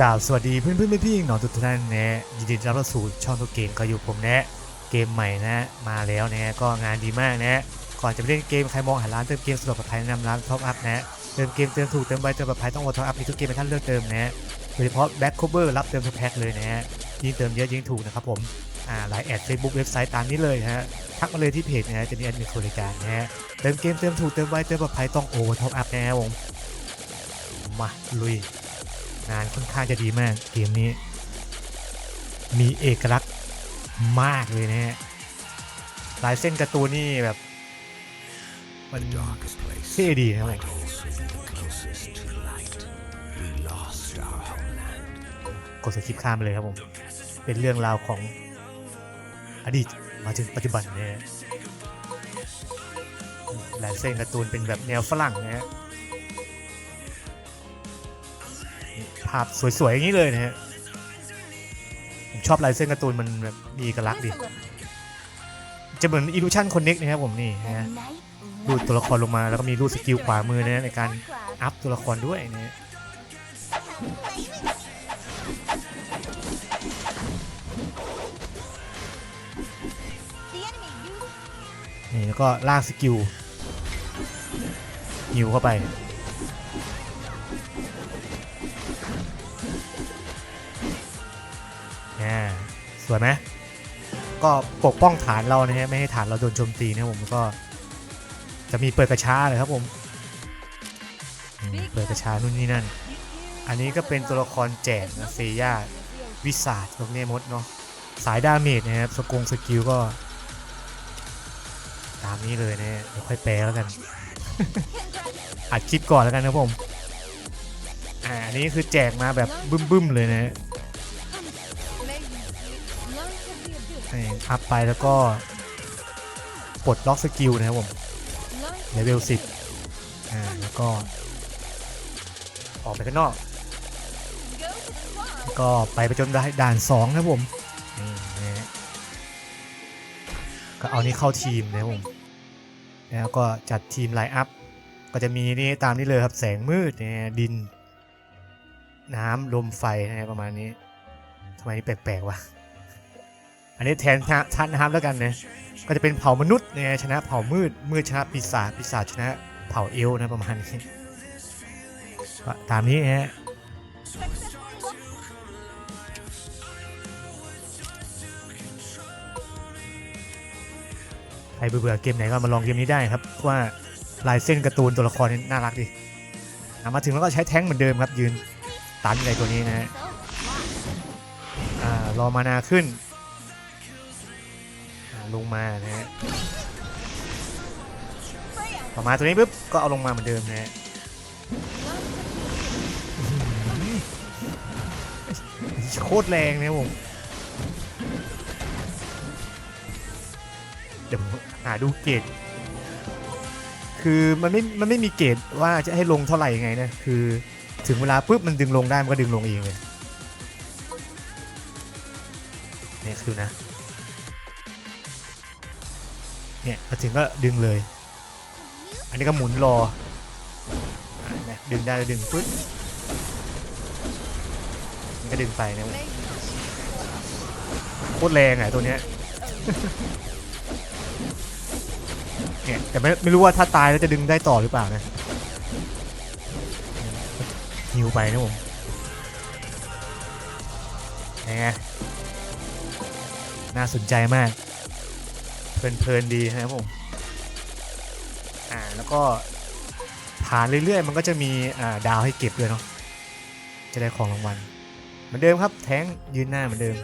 กล่าวสวัสดีเพื่อนเพื่อนพี่ๆน้องทุกท่านนะยินดีต้อนรับสู่ช่องตัวเกมก็อยู่ผมนะเกมใหม่นะมาแล้วนะก็งานดีมากนะก่อนจะไปเล่นเกมใครมองหาร้านเติมเกมสะดวกปลอดภัยแนะนำร้านท็อปอัพนะเติมเกมเติมถูกเติมไวเติมปลอดภัยต้องโอท็อปอัพมีทุกเกมให้ท่านเลือกเติมนะโดยเฉพาะแบ็คโคเวอร์รับเติมทุกแพ็คเลยนะฮะยิ่งเติมเยอะยิ่งถูกนะครับผมอ่าไลน์แอดเฟซบุ๊กเว็บไซต์ตามนี้เลยนะฮะทักมาเลยที่เพจนะฮะจะมีแอดมินบริการนะฮะเติมเกมเติมถูกเติมไวเติมปลอดภัยต้องโอท็อปอัพนะฮะผมมาลุย งานค่อนข้างจะดีมากเกมนี้ มีเอกลักษณ์มากเลยนะฮะลายเส้นการ์ตูนนี่แบบมันเท่ดีนะครับกดสคริปข้ามไปเลยครับผม เป็นเรื่องราวของอดีตมาถึงปัจจุบันเนี่ยลายเส้นการ์ตูนเป็นแบบแนวฝรั่งนะฮะ ภาพสวยๆ อย่างนี้เลยนะฮะ ผมชอบลายเส้นการ์ตูนมันแบบมีเอกลักษณ์ดีจะเหมือนอิลูชันคอนเน็กนะครับผมนี่นะฮะรูดตัวละครลงมาแล้วก็มีรูดสกิลขวามือนะฮะในการอัพตัวละครด้วยนะฮะนี่แล้วก็ลากสกิลฮิวเข้าไป สวยไหมก็ปกป้องฐานเรานะฮะไม่ให้ฐานเราโดนโจมตีนะครับผมแล้วก็จะมีเปิดกระช้าเลยครับผมอืมเปิดกระช้านู่นนี่นั่น อันนี้ก็เป็นตัวละครแจกนะเฟย่าวิสาดพวกเนี้มดเนาะสายดาเมจนะครับสกงสกิลก็ตามนี้เลยนะฮะเดี๋ยวค่อยแปลแล้วกัน อัดคลิปก่อนแล้วกันนะครับผม อ่าอันนี้คือแจกมาแบบบึ้มๆเลยนะ อัพไปแล้วก็ปลดล็อกสกิลนะครับผมเลเวล10อ่าแล้วก็ ออกไปข้างนอก ก็ไปไปจนได้ด่าน2นะครับผมนี่นะฮะก็เอานี้เข้าทีมนะครับผมแล้วก็จัดทีมไลน์อัพก็จะมีนี่ตามนี้เลยครับแสงมืดเนี่ยดิน น้ำลมไฟนะฮะประมาณนี้ทำไมนี่แปลกๆวะ อันนี้แทนท่านนะครับแล้วกันนะก็จะเป็นเผ่ามนุษย์เนี่ยชนะเผ่ามืดมืดชนะปีศาจปีศาจชนะเผ่าเอล์นะประมาณนี้ตามนี้ฮะใครเบื่อเกมไหนก็มาลองเกมนี้ได้ครับเพราะว่าลายเส้นการ์ตูนตัวละครนี่น่ารักดีมาถึงแล้วก็ใช้แท้งเหมือนเดิมครับยืนตันอะไรตัวนี้นะฮะรอมานาขึ้น ลงมานะฮะต่อมาตัวนี้ปุ๊บก็เอาลงมาเหมือนเดิมนะฮะโคตรแรงนะครับผมเดี๋ยวหาดูเกรดคือมันไม่มันไม่มีเกรดว่าจะให้ลงเท่าไหร่ยังไงนะคือถึงเวลาปุ๊บมันดึงลงได้มันก็ดึงลงเองเลยนี่คือนะ เนี่ยมาถึงก็ดึงเลย อันนี้ก็หมุนรออะดึงได้ดึงปึ๊บมันก็ดึงไปนะโคตรแรงอะตัวเนี้ยเนี่ยแต่ไม่ไม่รู้ว่าถ้าตายแล้วจะดึงได้ต่อหรือเปล่านะฮิวไปนะผมไงน่าสนใจมาก เพลินๆดีนะครับผมอ่าแล้วก็ผ่านเรื่อยๆ มันก็จะมีอ่าดาวให้เก็บด้วยเนาะจะได้ของรางวัลเหมือนเดิมครับ แท้งยืนหน้าเหมือนเดิม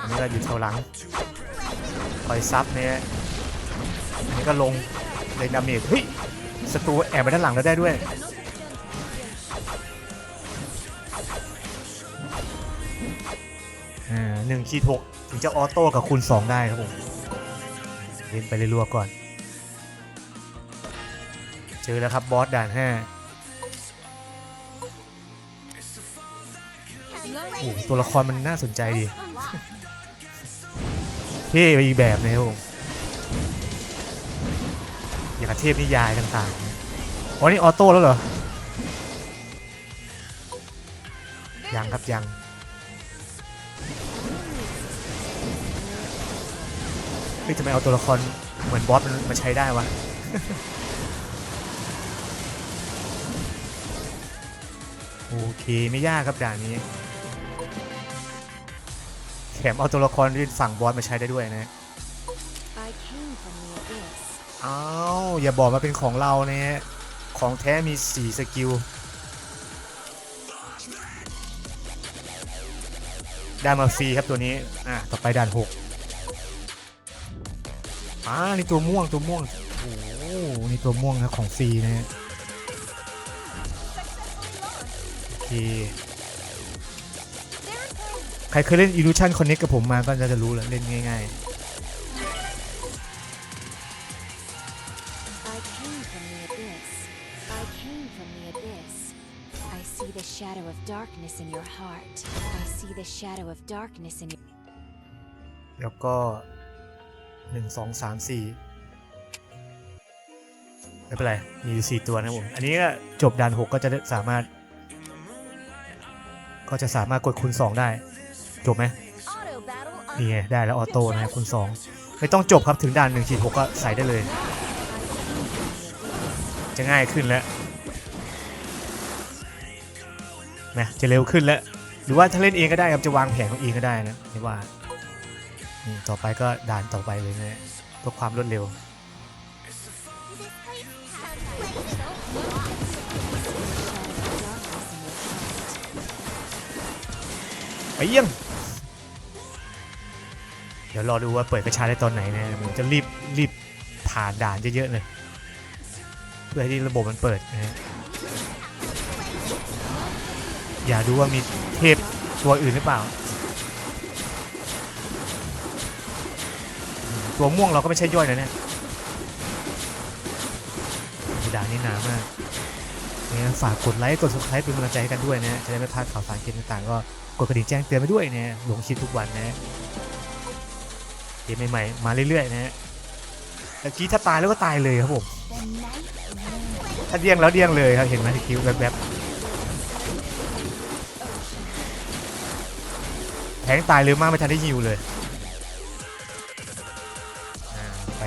อันนี้เราอยู่แถวหลังคอยซับเนี่ยอันนี้ก็ลงในดาเมจเฮ้ยศัตรูแอบไปด้านหลังเราได้ด้วย หนึ่งขีดหกถึงจะออโต้กับคูณสองได้ครับผมเล่นไปเรื่อยๆก่อน เจอแล้วครับบอสด่านห้าโอ้ตัวละครมันน่าสนใจดีเท่ไปอีกแบบนะครับผมอย่างเทพนิยายต่างๆอ๋อนี่ออโต้แล้วเหรอยังครับยัง เฮ้ยทำไมเอาตัวละครเหมือนบอสมันมาใช้ได้วะโอเคไม่ยากครับด่านนี้แถมเอาตัวละครที่ฝั่งบอสมาใช้ได้ด้วยนะ I came from the abyss. อ้าวอย่าบอกมาเป็นของเราเนี่ยของแท้มี4สกิลได้มาฟรีครับตัวนี้ อะ ต่อไปด่าน6 อ่านี่ตัวม่วงตัวม่วง โอ้โหนี่ตัวม่วงนะของฟรีนะฮะโอเคใครเคยเล่น Illusion Connect กับผมมาก็จะรู้แล้วเล่นง่ายๆ I came from the abyss. I came from the abyss. I see the shadow of darkness in your heart. I see the shadow of darkness in your แล้วก็ หนึ่งสองสามสี่ไม่เป็นไร มีอยู่สี่ตัวนะผม อันนี้ก็จบด่านหกก็จะสามารถ ก็จะสามารถกดคูณสองได้ จบไหมนี่ไงได้แล้วออโต้นะครับคูณสองไม่ต้องจบครับถึงด่านหนึ่งขีดหกก็ใส่ได้เลย จะง่ายขึ้นแล้วนะจะเร็วขึ้นแล้ว หรือว่าถ้าเล่นเองก็ได้ครับจะวางแผนของเองก็ได้นะไม่ว่า นี่ต่อไปก็ด่านต่อไปเลยนะเพื่อความรวดเร็ว ไปเยี่ยมเดี๋ยวรอดูว่าเปิดกระชาได้ตอนไหนนะผมจะรีบรีบผ่านด่านเยอะๆเลย เพื่อให้ที่ระบบมันเปิดนะฮะอย่าดูว่ามีเทพตัวอื่นหรือเปล่า ตัวม่วงเราก็ไม่ใช่ย่อยนะเนี่ยด่านนี้หนามากงั้นฝากกดไลค์กด subscribe เป็นกำลังใจให้กันด้วยนะจะได้ไม่พลาดข่าวสารเกมต่างๆ ก็กดกระดิ่งแจ้งเตือนไปด้วยนะลงคลิปทุกวันนะเกมใหม่ๆมาเรื่อยๆนะตะกี้ถ้าตายแล้วก็ตายเลยครับผมถ้าเดี้ยงแล้วเดี้ยงเลยครับเห็นไหมตะกี้แบบแทงตายเร็วมากไม่ทันได้ฮิวเลย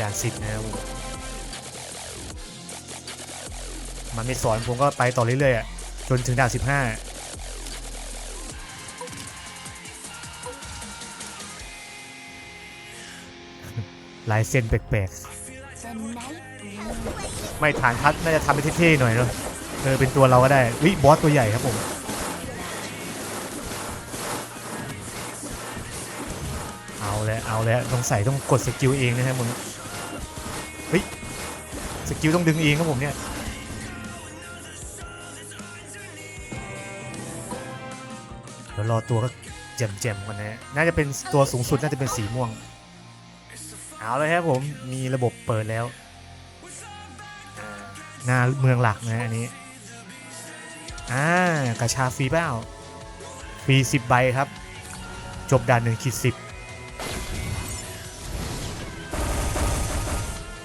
ด่านสิบนะครับมันไม่สอนผมก็ไปต่อเรื่อยๆจนถึงด่านสิบห้าลายเส้นแปลกๆ ไม่ฐานทัดน่าจะทำเป็นเท่ๆหน่อยเนาะเออเป็นตัวเราก็ได้วิบอสตัวใหญ่ครับผมเอาแล้วเอาแล้วต้องใส่ต้องกดสกิลเองนะฮะมึง สกิลต้องดึงเองครับผมเนี่ยเดี๋ยวรอตัวก็แจ่มๆกันนะน่าจะเป็นตัวสูงสุดน่าจะเป็นสีม่วง เอาเลยครับผมมีระบบเปิดแล้วหน้าเมืองหลักนะฮะอันนี้อ่ากระชาฟรีเปล่าฟรี10ใบครับ จบด่านหนึ่งขีดสิบ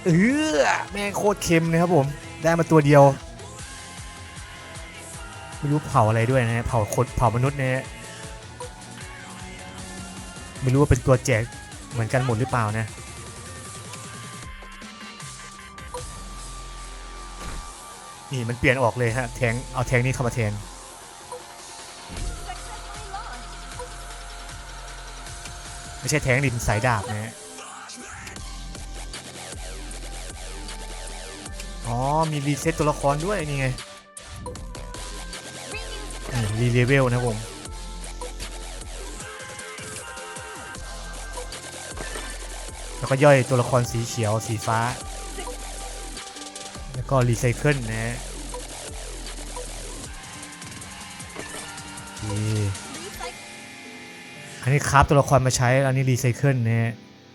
เออแม่งโคตรเค็มเลยครับผม ได้มาตัวเดียว ไม่รู้เผาอะไรด้วยนะเผาคนเผามนุษย์เนะฮะไม่รู้ว่าเป็นตัวแจกเหมือนกันหมดหรือเปล่านะนี่มันเปลี่ยนออกเลยฮะแทงเอาแทงนี่เข้ามาแทนไม่ใช่แทงดินสายดาบนะฮะ อ๋อ มีรีเซ็ตตัวละครด้วยนี่ไงรีเลเวลนะผมแล้วก็ย่อยตัวละครสีเขียวสีฟ้า แล้วก็รีไซเคิลนะฮะอันนี้คราฟตัวละครมาใช้ อันนี้รีไซเคิลนะฮะ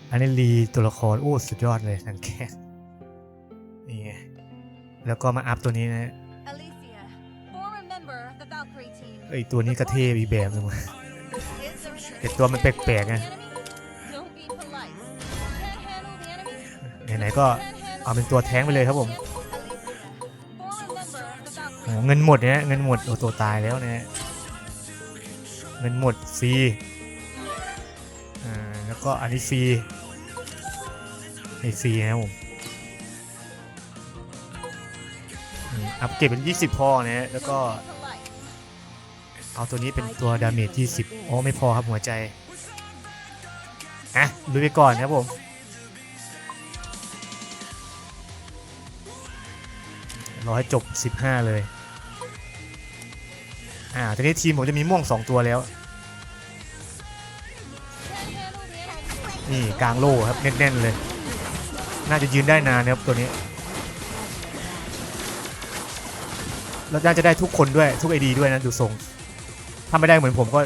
อันนี้รีตัวละคร โอ้ สุดยอดเลยทังแค่ แล้วก็มาอัพตัวนี้นะ Alicia, former member of the Valkyrie team. ไอยตัวนี้ก็เท่อีกแบบนึงว่ะ Is there an แต่ตัวมันแปลกๆไง enemy? Don't be polite. Can't handle the enemy? ไหนๆก็ Can't handle เอาเป็นตัวแท้งไปเลยครับผม Alicia, former member of the โอ้ Valkyrie เงินหมดเนี่ยเงินหมดโอ้ตัวตายแล้วเนี่ยเงินหมดฟรีอ่าแล้วก็อันนี้ฟรีไม่ฟรีนะครับผม อัพเก็บเป็น 20 พอนะฮะแล้วก็ เอาตัวนี้เป็นตัวดาเมจ 20 โอ้ไม่พอครับหัวใจอะลุยไปก่อนครับผมรอให้จบ 15 เลย อ่าทีนี้ทีมผมจะมีม่วง 2 ตัวแล้ว นี่กลางโล่ครับแน่นๆเลย น่าจะยืนได้นานนะครับตัวนี้ แล้วน่าจะได้ทุกคนด้วยทุกไอดีด้วยนะดูทรงถ้าไม่ได้เหมือนผมก็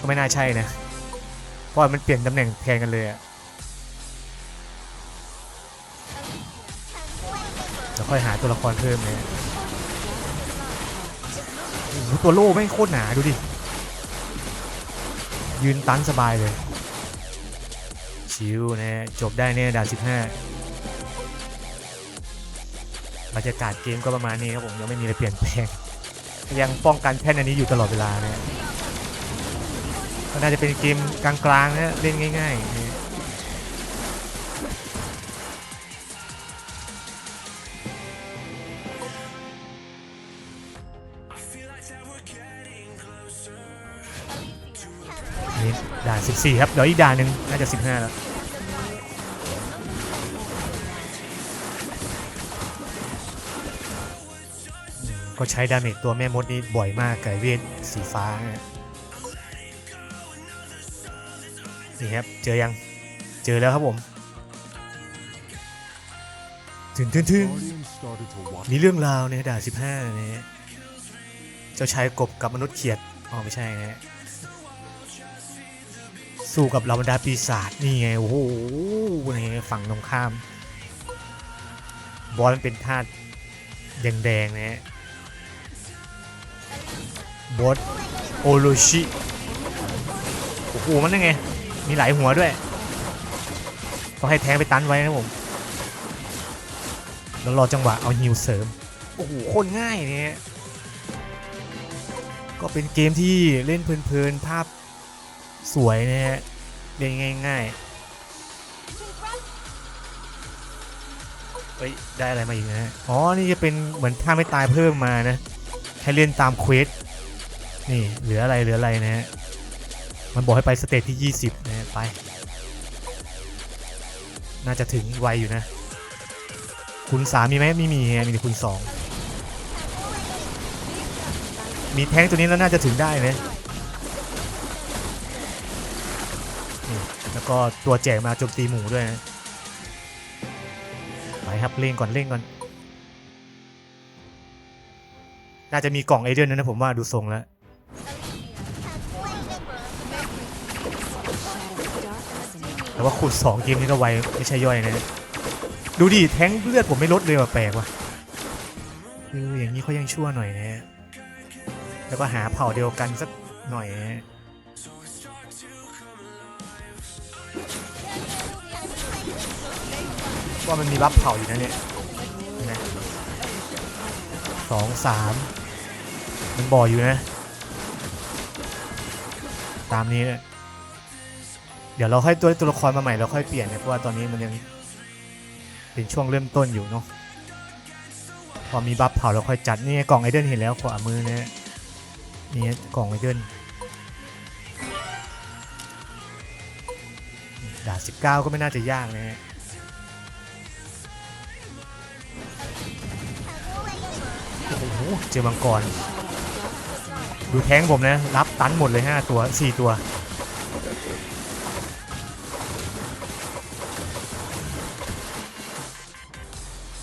ก็ไม่น่าใช่นะ เพราะมันเปลี่ยนตำแหน่งแทนกันเลยอะจะค่อยหาตัวละครเพิ่มเลยตัวโล่ไม่โคตรหนาดูดิ ยืนตันสบายเลย ชิวนะจบได้เนี่ยดาว15บ บรรยากาศเกมก็ประมาณนี้ครับผมยังไม่มีอะไรเปลี่ยนแปลงยังป้องกันแท่นอันนี้อยู่ตลอดเวลานะก็น่าจะเป็นเกมกลางๆนะเล่นง่ายๆนี่ด่าน14 ครับ เดี๋ยวอีกด่านหนึ่งน่าจะ 15 แล้ว ก็ใช้ดาเมจตัวแม่มดนี้บ่อยมากไก่เวทสีฟ้านี่ครับ เจอยัง เจอแล้วครับผมถึงถึงถึงมีเรื่องราวในด่าน15นะฮะเจ้าชายกบกับมนุษย์เขียดอ๋อไม่ใช่นะฮะสู้กับเหล่าบรรดาปีศาจนี่ไงโอ้โหนี่ฝั่งตรงข้าม บอลมันเป็นธาตุแดงๆนะฮะ บอสโอโรชิโอ้โหมันยังไง มีหลายหัวด้วย ต้องให้แทงไปตันไว้นะผม แล้วรอจังหวะเอาฮิวเสริม โอ้โหโคตรง่ายเนี่ยก็เป็นเกมที่เล่นเพลินๆ ภาพสวยนะฮะ เล่นง่ายๆเฮ้ย ได้อะไรมาอีกนะ อ๋อ นี่จะเป็นเหมือนท่าไม่ตายเพิ่มมานะ ให้เล่นตามเควส นี่เหลืออะไรเหลืออะไรนะฮะมันบอกให้ไปสเตจที่ 20นะฮะไป น่าจะถึงไวอยู่นะ คุณสามมีไหมไม่มีฮะมีแต่คุณสองมีแท้งตัวนี้แล้วน่าจะถึงได้นะนี่แล้วก็ตัวแจกมาโจมตีหมูด้วยนะไปครับเล่งก่อนเล่งก่อน น่าจะมีกล่องไอเดียนนะผมว่าดูทรงแล้ว แต่ว่าขุดสองเกมนี้ก็ไวไม่ใช่ย่อยนะดูดิแท้งเลือดผมไม่ลดเลยว่ะแปลกว่ะคืออย่างนี้เขายังชั่วหน่อยนะแล้วก็หาเผ่าเดียวกันสักหน่อยนะฮะว่ามันมีบัฟเผ่าอยู่นะเนี่ยนะสองสามมันบ่ออยู่นะ ตามนี้เนี่ย เดี๋ยวเราค่อยตัวตัวละครมาใหม่เราค่อยเปลี่ยนนะเพราะว่าตอนนี้มันยังเป็นช่วงเริ่มต้นอยู่เนาะพอมีบัฟเผาเราค่อยจัดนี่ไงกล่องไอเดนเห็นแล้วขวามือเนะนี่กล่องไอเดนด่าน19ก็ไม่น่าจะยากนะฮะโอ้โหเจอมังกร ดูแท้งผมนะ รับตันหมดเลย 5 ตัว 4 ตัว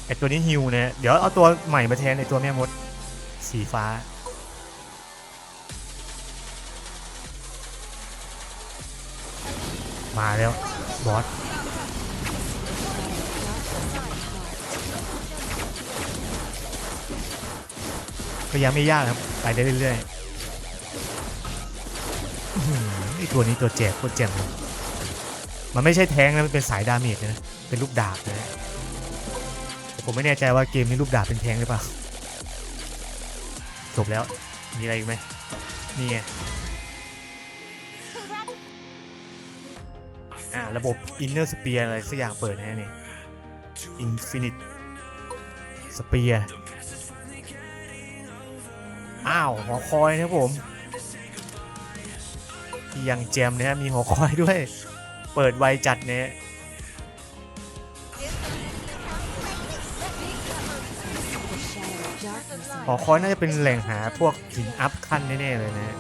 ไอตัวนี้ฮิวนะเดี๋ยวเอาตัวใหม่มาแทนไอตัวแม่มด สีฟ้า มาแล้ว บอสก็ยังไม่ยากครับ ไปได้เรื่อยๆอื้อหือไอตัวนี้ตัวแจกโคตรแจ่มเลยมันไม่ใช่แทงนะมันเป็นสายดาเมจนะ เป็นลูกดาบนะ ผมไม่แน่ใจว่าเกมนี้รูปดาบเป็นแทงหรือเปล่า จบแล้ว มีอะไรอีกไหมนี่ไงอ่าระบบ Inner Spear อะไรสักอย่างเปิดนะนี่ Infinite Spear อ้าวหอคอยนะผมยังแจมนะมีหอคอยด้วย เปิดไวจัดเนี่ย หอคอยน่าจะเป็นแหล่งหาพวกหินอัพขั้นแน่ๆเลยนะ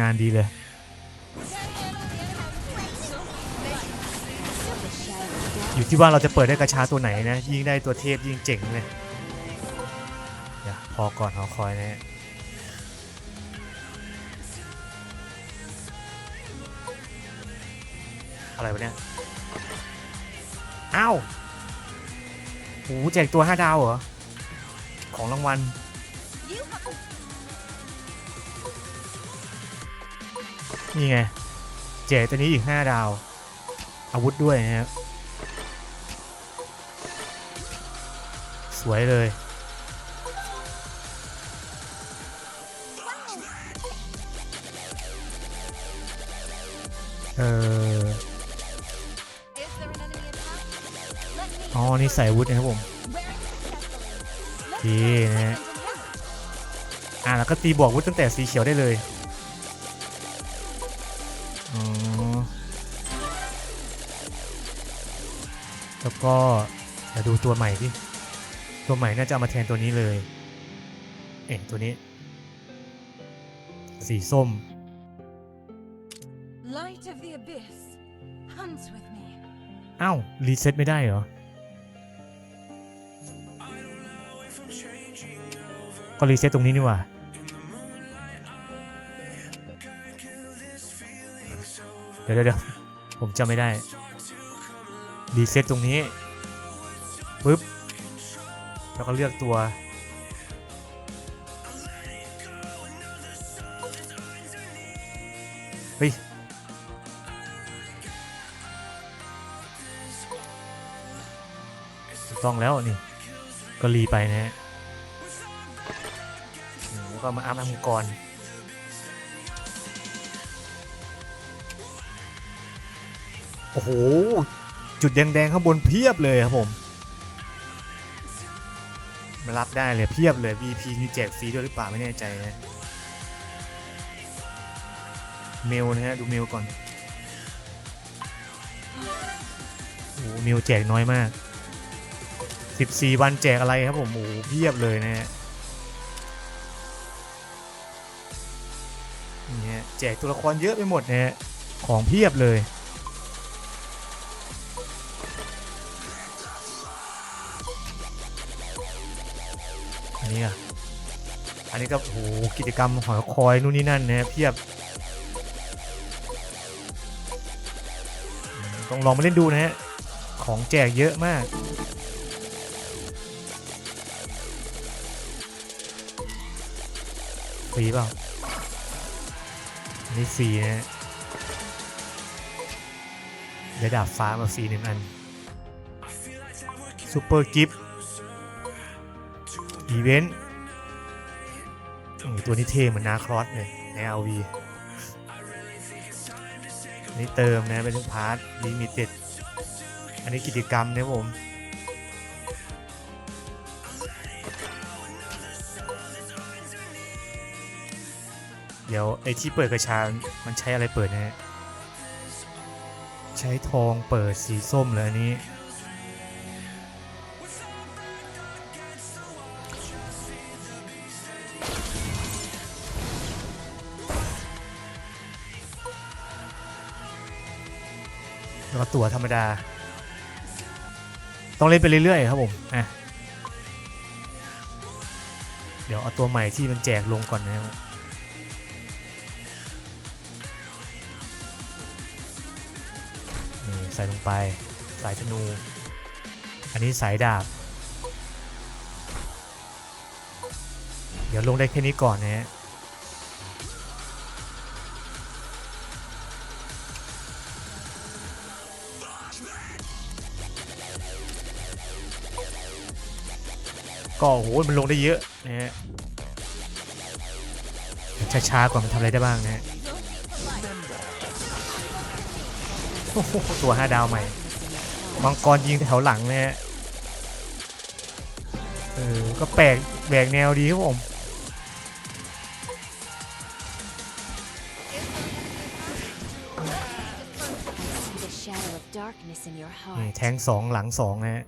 งานดีเลยอยู่ที่ว่าเราจะเปิดได้กระชาตัวไหนนะ ยิ่งได้ตัวเทพยิ่งเจ๋งเลยเดี๋ยวพอก่อนหอคอยนะฮะอะไรวะเนี่ย อ้าว โหแจกตัว5ดาวเหรอ ของรางวัล นี่ไง แจกตัวนี้อีก5ดาว อาวุธด้วยนะครับสวยเลย เออ นี่ใส่อาวุธนะครับผม wearing successfully. โอเคนะฮะอ่าแล้วก็ตีบวกอาวุธตั้งแต่สีเขียวได้เลยอ๋อแล้วก็เดี๋ยวดูตัวใหม่ดิตัวใหม่น่าจะเอามาแทนตัวนี้เลย เอ๊ะตัวนี้ สีส้ม Light of the abyss, hunt with me. อ้าว รีเซ็ตไม่ได้เหรอ ก็รีเซ็ตตรงนี้นี่ว่าเดี๋ยวเดี๋ยวผมจำไม่ได้ รีเซ็ตตรงนี้ปึ๊บแล้วก็เลือกตัว เฮ้ย ต้องแล้วนี่ ก็รีไปนะฮะแล้วก็มาอัพอังกรโอ้โห จุดแดงๆข้างบนเพียบเลยครับผมมารับได้เลยเพียบเลย VP นี่แจกฟรีด้วยหรือเปล่าไม่แน่ใจนะเมลนะฮะดูเมลก่อนโอ้เมลแจกน้อยมาก 14 วันแจกอะไรครับผมโอ้โหเพียบเลยนะฮะนี่ฮะแจกตัวละครเยอะไปหมดนะฮะของเพียบเลยอันนี้อะอันนี้ก็โอ้โหกิจกรรมหอคอยนู่นนี่นั่นนะฮะเพียบต้องลองมาเล่นดูนะฮะของแจกเยอะมาก ฟรีเปล่าอันนี่ฟรีนะฮะได้ดาบฟ้ามาฟรีหนึ่งอันซูเปอร์กิฟต์อีเวนต์ตัวนี้เท่เหมือนนาครอสเลยใน LV อันนี้เติมนะเป็นพาร์ทลิมิเต็ดอันนี้กิจกรรมนะผม เดี๋ยวไอ้ที่เปิดกระชามันใช้อะไรเปิดนะฮะใช้ทองเปิดสีส้มเลยอันนี้ แล้วก็ตัวธรรมดา ต้องเล่นไปเรื่อยๆครับผม อะ เดี๋ยวเอาตัวใหม่ที่มันแจกลงก่อนนะครับ ใส่ลงไป สายธนู อันนี้สายดาบ เดี๋ยวลงได้แค่นี้ก่อนนะฮะก็โอ้โหมันลงได้เยอะนะฮะช้าๆก่อนมันทำอะไรได้บ้างนะฮะ ตัวห้าดาวใหม่ darkness in your มัง heart. กรยิงแถวหลังนะฮะเออก็แปลกแบกแนวดีครับผม I see the shadow of darkness in your นี่ heart. แทงสองหลังสองนะฮะ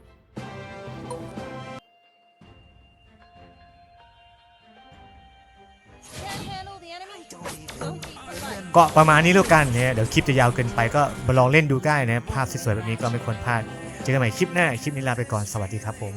ก็ประมาณนี้แล้วกันเนี่ยเดี๋ยวคลิปจะยาวเกินไปก็มาลองเล่นดูได้นะภาพสวยๆแบบนี้ก็ไม่ควรพลาดเจอกันใหม่คลิปหน้าคลิปนี้ลาไปก่อนสวัสดีครับผม